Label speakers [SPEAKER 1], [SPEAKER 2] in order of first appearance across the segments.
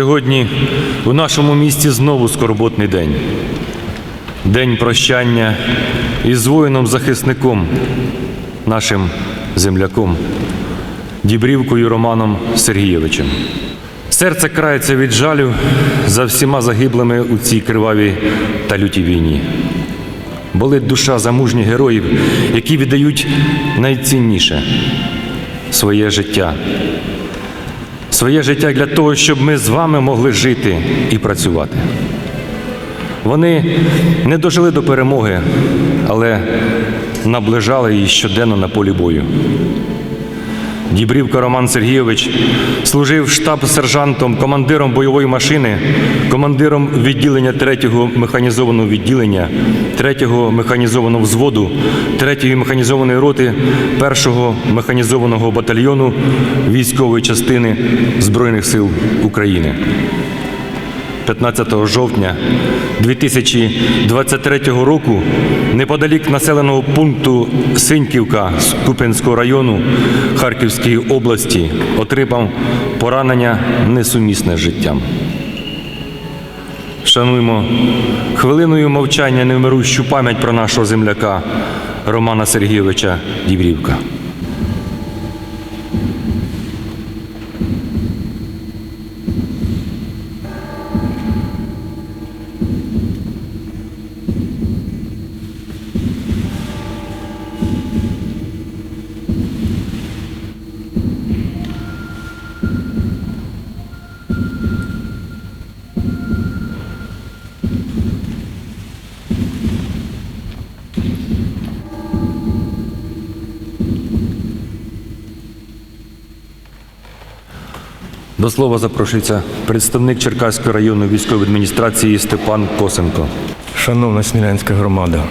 [SPEAKER 1] Сьогодні у нашому місті знову скорботний день. День прощання із воїном-захисником, нашим земляком, Дібрівкою Романом Сергійовичем. Серце крається від жалю за всіма загиблими у цій кривавій та лютій війні. Болить душа за мужніх героїв, які віддають найцінніше своє життя. Своє життя для того, щоб ми з вами могли жити і працювати. Вони не дожили до перемоги, але наближали її щоденно на полі бою. Дібрівка Роман Сергійович служив штаб-сержантом, командиром бойової машини, командиром відділення 3-го механізованого відділення, 3-го механізованого взводу, 3-ї механізованої роти 1-го механізованого батальйону військової частини Збройних сил України. 15 жовтня 2023 року неподалік населеного пункту Синьківка з Куп'янського району Харківської області отримав поранення несумісне з життям. Шануємо хвилиною мовчання невмирущу пам'ять про нашого земляка Романа Сергійовича Дібрівка. До слова запрошується представник Черкаської районної військової адміністрації Степан Косенко.
[SPEAKER 2] Шановна смілянська громада,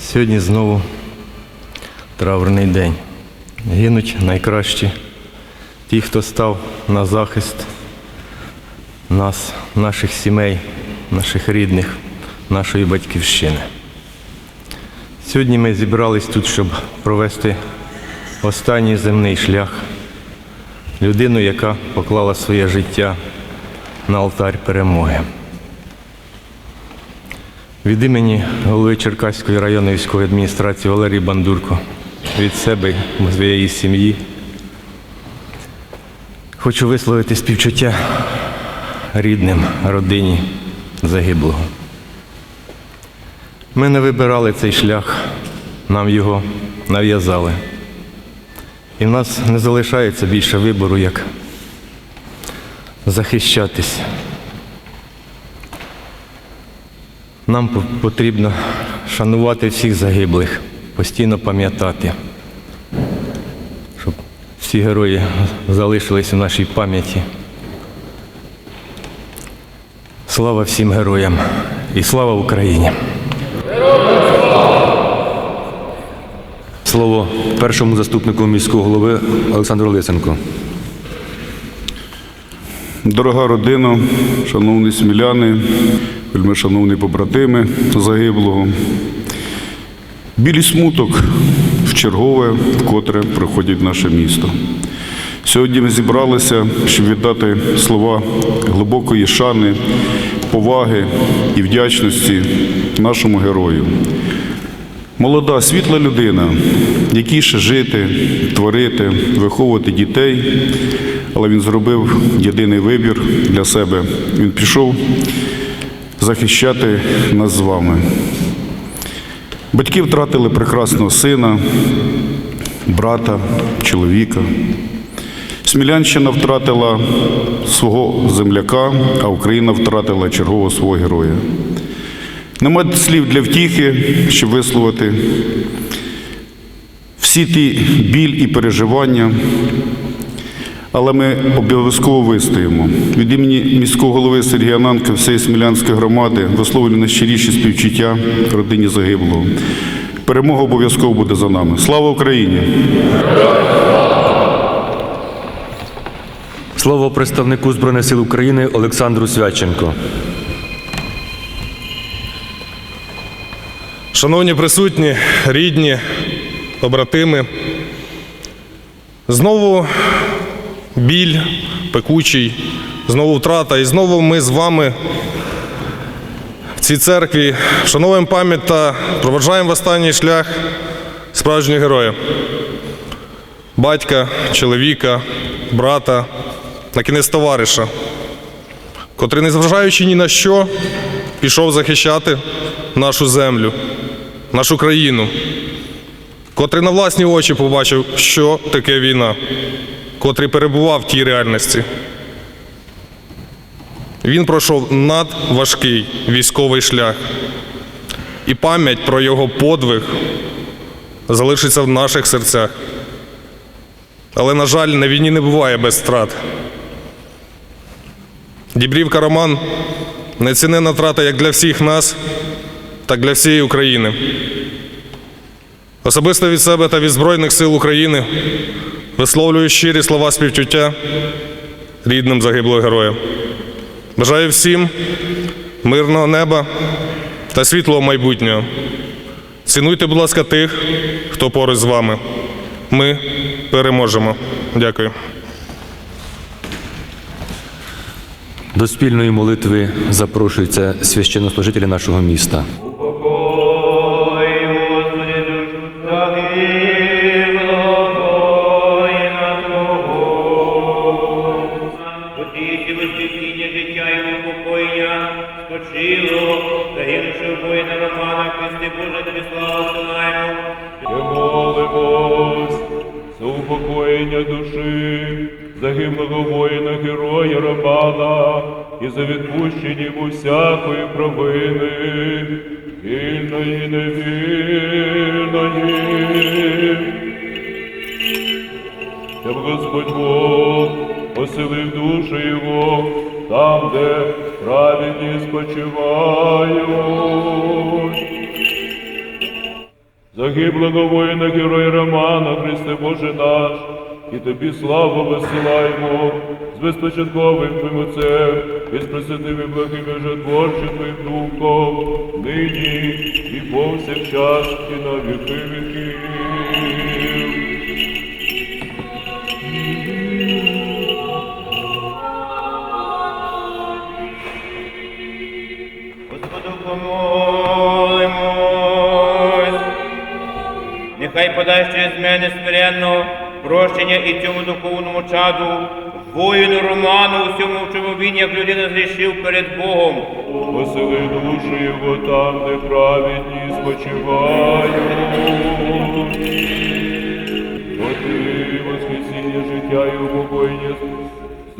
[SPEAKER 2] сьогодні знову траурний день. Гинуть найкращі ті, хто став на захист нас, наших сімей, наших рідних, нашої батьківщини. Сьогодні ми зібрались тут, щоб провести останній земний шлях. Людину, яка поклала своє життя на алтарь перемоги. Від імені голови Черкаської районної військової адміністрації Валерії Бандурко, від себе і своєї сім'ї. Хочу висловити співчуття рідним, родині загиблого. Ми не вибирали цей шлях, нам його нав'язали. І в нас не залишається більше вибору, як захищатись. Нам потрібно шанувати всіх загиблих, постійно пам'ятати, щоб всі герої залишились у нашій пам'яті. Слава всім героям і слава Україні!
[SPEAKER 1] Слово першому заступнику міського голови Олександру Лисенку.
[SPEAKER 3] Дорога родина, шановні сміляни, вельми шановні побратими загиблого. Білий смуток в чергове, вкотре приходять в наше місто. Сьогодні ми зібралися, щоб віддати слова глибокої шани, поваги і вдячності нашому герою. Молода, світла людина, якій ще жити, творити, виховувати дітей, але він зробив єдиний вибір для себе. Він пішов захищати нас з вами. Батьки втратили прекрасного сина, брата, чоловіка. Смілянщина втратила свого земляка, а Україна втратила чергового свого героя. Нема слів для втіхи, щоб висловити всі ті біль і переживання, але ми обов'язково вистоїмо. Від імені міського голови Сергія Нанка, всієї Смілянської громади висловлюю найщиріші співчуття родині загиблого. Перемога обов'язково буде за нами. Слава Україні!
[SPEAKER 1] Слово представнику Збройних сил України Олександру Свяченко.
[SPEAKER 4] Шановні присутні, рідні, побратими, знову біль, пекучий, знову втрата. І знову ми з вами в цій церкві вшановуємо пам'ять та проведжаємо в останній шлях справжнього героя. Батька, чоловіка, брата, на кінець товариша, котрий, незважаючи ні на що, пішов захищати нашу землю, нашу країну, котрий на власні очі побачив, що таке війна, котрий перебував в тій реальності. Він пройшов надважкий військовий шлях, і пам'ять про його подвиг залишиться в наших серцях. Але, на жаль, на війні не буває без втрат. Дібрівка Роман неціненна втрата як для всіх нас, так для всієї України. Особисто від себе та від Збройних сил України висловлюю щирі слова співчуття рідним загиблого героя. Бажаю всім мирного неба та світлого майбутнього. Цінуйте, будь ласка, тих, хто поруч з вами. Ми переможемо. Дякую.
[SPEAKER 1] До спільної молитви запрошуються священнослужителі нашого міста.
[SPEAKER 5] Упокоєння спочило, загинувши воїна Романа, Христи Боже, тобі славу силаємо.
[SPEAKER 6] молимось за упокоєння душі загиблого воїна героя Романа і за відпущення йому провини, вільної невільної. Щоб Господь Бог поселив душі його там, де праведні спочивають. Загиблого воїна героя Романа, Христе Боже наш, і тобі славу висилаємо з безпочатковим Твоїм Отцем, і з пресвятими благими житворчим Твоїм Духом, нині і повсякчас, і на віки віків.
[SPEAKER 5] Нехай подасть через мене смиренно прощення і цьому духовному чаду, воїну Роману, усьому в чому він, як людина, зрішив перед Богом.
[SPEAKER 6] Посили душі його там, де праведні спочивають. Оти воскресіння життя і упокоєння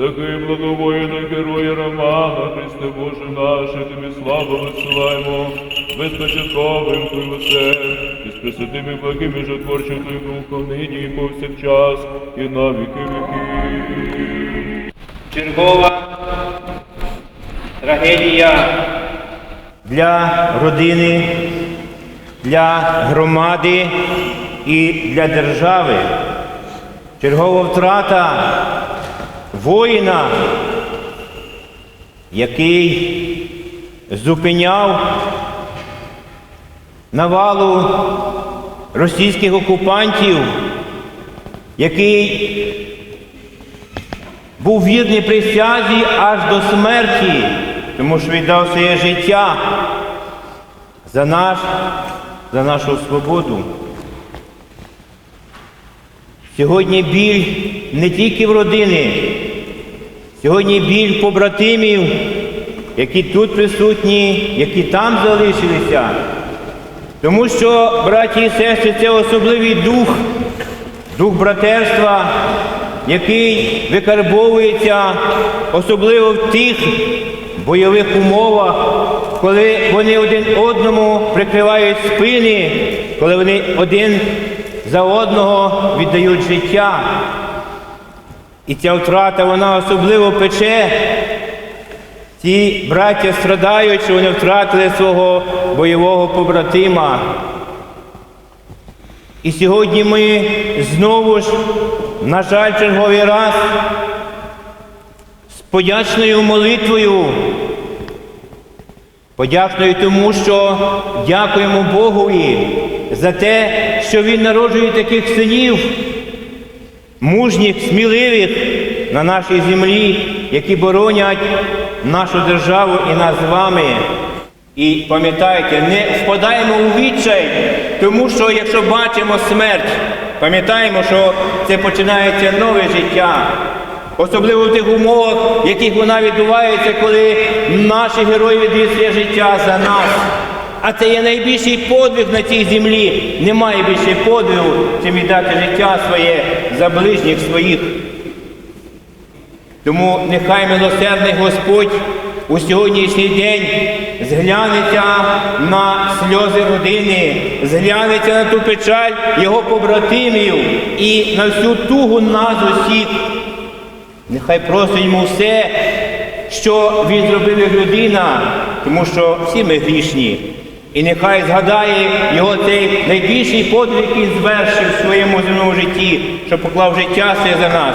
[SPEAKER 6] загиблого воїна героя Романа, Христе Боже наш, і тобі славу висилаємо, безпочатковим Твоїм з пресвятими благими жотворчим Твоїм Духом, нині і повсякчас, і на віки віків.
[SPEAKER 5] Чергова трагедія для родини, для громади і для держави. Чергова втрата воїна, який зупиняв навалу російських окупантів, який був вірний присязі аж до смерті, тому що віддав своє життя за, наш, за нашу свободу. Сьогодні біль не тільки в родини, сьогодні біль побратимів, які тут присутні, які там залишилися. Тому що, браті і сестри, це особливий дух, дух братерства, який викарбовується особливо в тих бойових умовах, коли вони один одному прикривають спини, коли вони один за одного віддають життя. І ця втрата, вона особливо пече. Ці браття страдають, що вони втратили свого бойового побратима. І сьогодні ми знову ж, на жаль, черговий раз з подячною молитвою, подячною тому, що дякуємо Богові за те, що Він народжує таких синів, мужніх, сміливих на нашій землі, які боронять нашу державу і нас з вами. І пам'ятайте, не впадаємо у відчай, тому що якщо бачимо смерть, пам'ятаємо, що це починається нове життя. Особливо в тих умовах, в яких вона відбувається, коли наші герої віддають життя за нас. А це є найбільший подвиг на цій землі. Немає більше подвигу, чим віддати життя своє за ближніх своїх. Тому нехай милосердний Господь у сьогоднішній день зглянеться на сльози родини, зглянеться на ту печаль його побратимів і на всю тугу нас усіх. Нехай просить йому все, що він зробив як людина, тому що всі ми грішні. І нехай згадає його цей найбільший подвиг, який звершив в своєму земному житті, що поклав життя все за нас,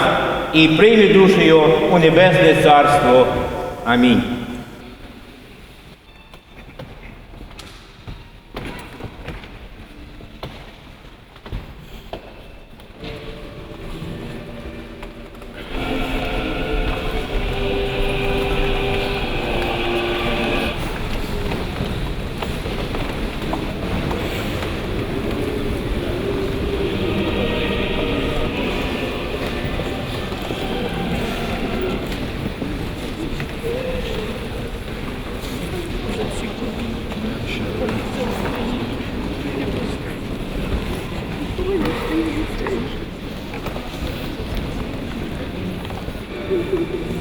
[SPEAKER 5] і прийме душу його у небесне царство. Амінь. Thank you.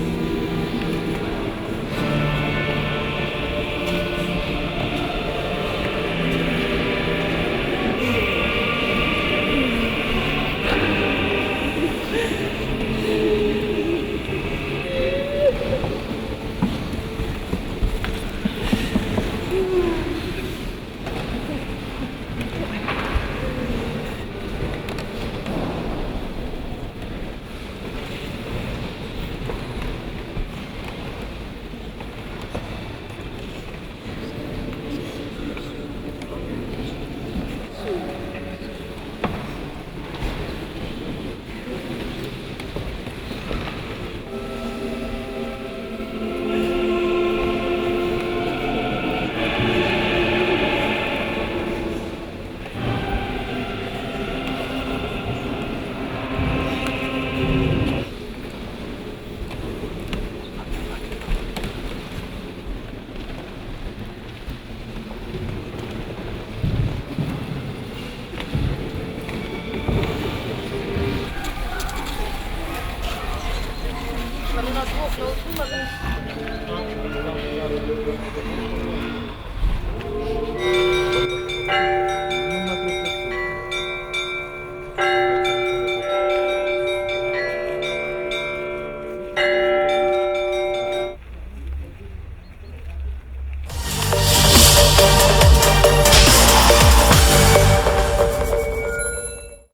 [SPEAKER 5] Thank you.